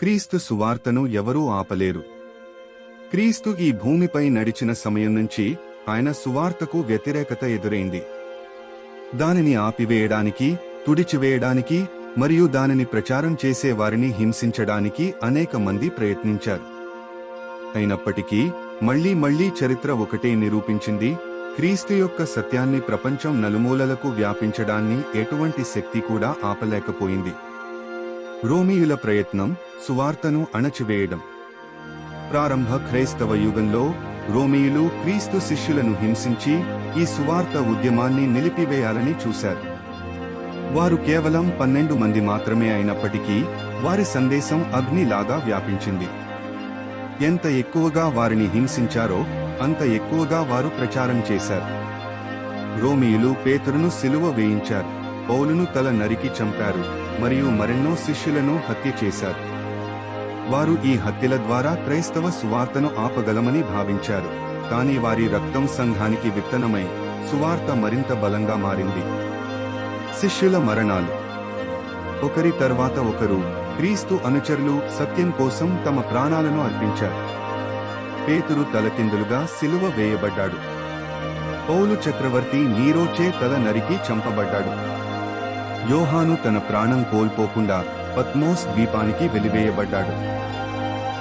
క్రీస్తు సువార్తను ఎవరూ ఆపలేరు. క్రీస్తు ఈ భూమిపై నడిచిన సమయం నుంచి ఆయన సువార్తకు వ్యతిరేకత ఎదురైంది. దానిని ఆపివేయడానికి తుడిచివేయడానికి మరియు దానిని ప్రచారం చేసే వారిని హింసించడానికి అనేక మంది ప్రయత్నించారు. అయినప్పటికీ మళ్ళీ మళ్ళీ చరిత్ర ఒకటే నిరూపించింది క్రీస్తు యొక్క సత్యాన్ని ప్రపంచం నలుమూలలకు వ్యాపించడాన్ని ఎటువంటి శక్తి కూడా ఆపలేకపోయింది. రోమియుల ప్రయత్నం సువార్తను అణచివేయడం. ప్రారంభ క్రైస్తవ యుగంలో రోమియులు క్రీస్తు శిష్యులను హింసించి ఈ సువార్త ఉద్యమాన్ని నిలిపివేయాలని చూశారు. వారు కేవలం పన్నెండు మంది మాత్రమే అయినప్పటికీ వారి సందేశం అగ్నిలాగా వ్యాపించింది. ఎంత ఎక్కువగా వారిని హింసించారో అంత ఎక్కువగా వారు ప్రచారం చేశారు. రోమియులు పేతురును సిలువ వేయించారు. పౌలును తల నరికి చంపారు మరియు మరెన్నో శిష్యులను హత్య చేశారు. వారు ఈ హత్యల ద్వారా క్రైస్తవ సువార్తను ఆపగలమని భావించారు. కానీ వారి రక్తం సంఘానికి విత్తనమై సువార్త మరింత బలంగా మారింది. శిష్యుల మరణాలు. ఒకరి తర్వాత ఒకరు క్రీస్తు అనుచరులు సత్యం కోసం తమ ప్రాణాలను అర్పించారు. పేతురు తలకిందులుగా సిలువ వేయబడ్డాడు. పౌలు చక్రవర్తి నీరోచే తల నరికి చంపబడ్డాడు. యోహాను తన ప్రాణం కోల్పోకుండా పద్మోస్ ద్వీపానికి వెలివేయబడ్డాడు.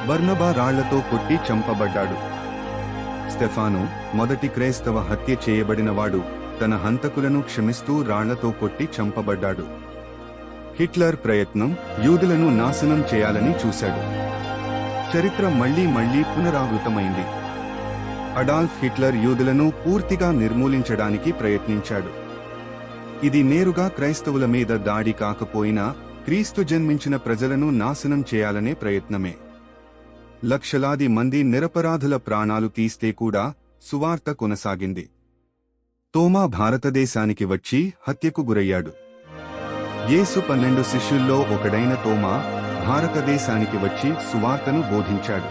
బర్నబా రాళ్ళతో కొట్టి చంపబడ్డాడు. స్టెఫాను మొదటి క్రైస్తవ హత్య చేయబడినవాడు తన హంతకులను క్షమిస్తూ రాళ్ళతో కొట్టి చంపబడ్డాడు. హిట్లర్ ప్రయత్నం యూదులను నాశనం చేయాలని చూశాడు. చరిత్ర మళ్ళీ మళ్ళీ పునరావృతమైంది. అడాల్ఫ్ హిట్లర్ యూదులను పూర్తిగా నిర్మూలించడానికి ప్రయత్నించాడు. ఇది నేరుగా క్రైస్తవుల మీద దాడి కాకపోయినా క్రీస్తు జన్మించిన ప్రజలను నాశనం చేయాలనే ప్రయత్నమే. లక్షలాది మంది నిరపరాధుల ప్రాణాలు తీస్తే కూడా సువార్త కొనసాగింది. తోమా భారతదేశానికి వచ్చి హత్యకు గురయ్యాడు. యేసు పన్నెండు శిష్యుల్లో ఒకడైన తోమా భారతదేశానికి వచ్చి సువార్తను బోధించాడు.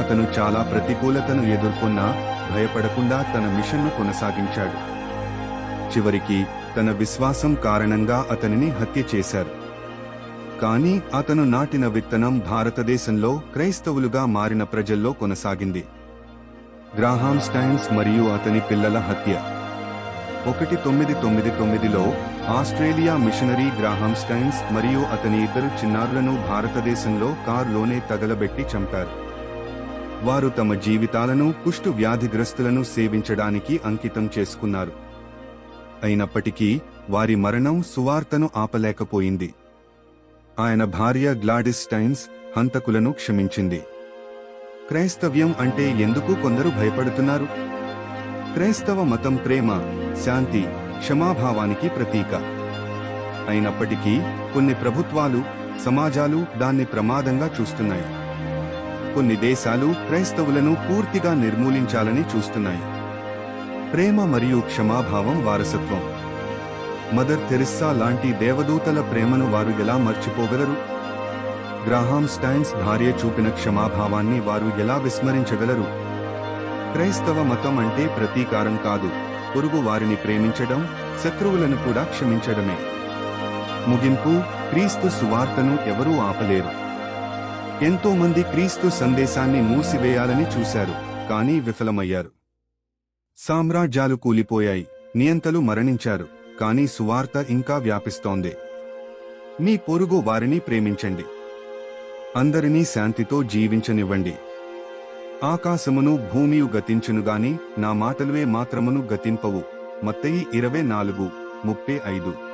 అతను చాలా ప్రతికూలతను ఎదుర్కొన్నా భయపడకుండా తన మిషన్ను కొనసాగించాడు. చివరికి తన విశ్వాసం కారణంగా అతనిని హత్య చేశారు. కానీ అతను నాటిన విత్తనం భారతదేశంలో క్రైస్తవులుగా మారిన ప్రజల్లో కొనసాగింది. గ్రాహాం స్టైన్స్ మరియు అతని పిల్లల హత్య. ఒకటి తొమ్మిది తొమ్మిది తొమ్మిదిలో ఆస్ట్రేలియా మిషనరీ గ్రాహాం స్టైన్స్ మరియు అతని ఇద్దరు చిన్నారులను భారతదేశంలో కారులోనే తగలబెట్టి చంపారు. వారు తమ జీవితాలను కుష్టు వ్యాధిగ్రస్తులను సేవించడానికి అంకితం చేసుకున్నారు. అయినప్పటికీ వారి మరణం సువార్తను ఆపలేకపోయింది. ఆయన భార్య గ్లాడిస్టైన్స్ హంతకులను క్షమించింది. క్రైస్తవ్యం అంటే ఎందుకు కొందరు భయపడుతున్నారు? క్రైస్తవ మతం ప్రేమ శాంతి క్షమాభావానికి ప్రతీక. అయినప్పటికీ కొన్ని ప్రభుత్వాలు సమాజాలు దాన్ని ప్రమాదంగా చూస్తున్నాయి. కొన్ని దేశాలు క్రైస్తవులను పూర్తిగా నిర్మూలించాలని చూస్తున్నాయి. ప్రేమ మరియు క్షమాభావం వారసత్వం. మదర్ తెరిస్సా లాంటి దేవదూతల ప్రేమను వారు ఎలా మర్చిపోగలరు? గ్రాహాం స్టైన్స్ భార్య చూపిన క్షమాభావాన్ని వారు ఎలా విస్మరించగలరు? క్రైస్తవ మతం అంటే ప్రతీకారం కాదు. పొరుగు వారిని ప్రేమించడం శత్రువులను కూడా క్షమించడమే. ముగింపు క్రీస్తు సువార్తను ఎవరూ ఆపలేరు. ఎంతోమంది క్రీస్తు సందేశాన్ని మూసివేయాలని చూశారు కానీ విఫలమయ్యారు. సామ్రాజ్యాలు కూలిపోయాయి. నియంతలు మరణించారు. కానీ సువార్త ఇంకా వ్యాపిస్తోంది. మీ పొరుగు వారిని ప్రేమించండి. అందరినీ శాంతితో జీవించనివ్వండి. ఆకాశమును భూమియు గతించునుగాని నా మాటలువే మాత్రమును గతింపవు. మత్తయి ఇరవై నాలుగు ముప్పై ఐదు.